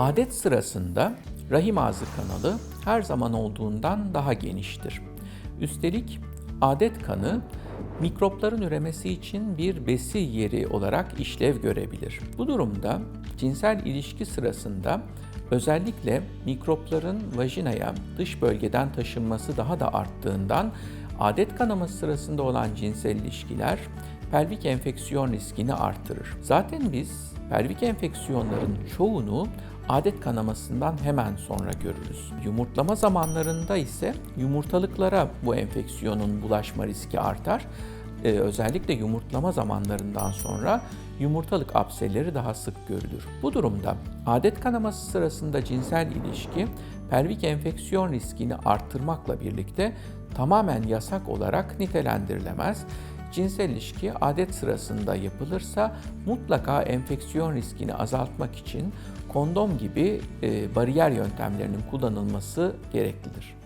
Adet sırasında rahim ağzı kanalı her zaman olduğundan daha geniştir. Üstelik adet kanı mikropların üremesi için bir besi yeri olarak işlev görebilir. Bu durumda cinsel ilişki sırasında özellikle mikropların vajinaya dış bölgeden taşınması daha da arttığından adet kanaması sırasında olan cinsel ilişkiler pelvik enfeksiyon riskini artırır. Zaten biz pelvik enfeksiyonların çoğunu adet kanamasından hemen sonra görürüz. Yumurtlama zamanlarında ise yumurtalıklara bu enfeksiyonun bulaşma riski artar. Ee, özellikle yumurtlama zamanlarından sonra yumurtalık apselleri daha sık görülür. Bu durumda adet kanaması sırasında cinsel ilişki pelvik enfeksiyon riskini arttırmakla birlikte tamamen yasak olarak nitelendirilemez. Cinsel ilişki adet sırasında yapılırsa mutlaka enfeksiyon riskini azaltmak için kondom gibi e, bariyer yöntemlerinin kullanılması gereklidir.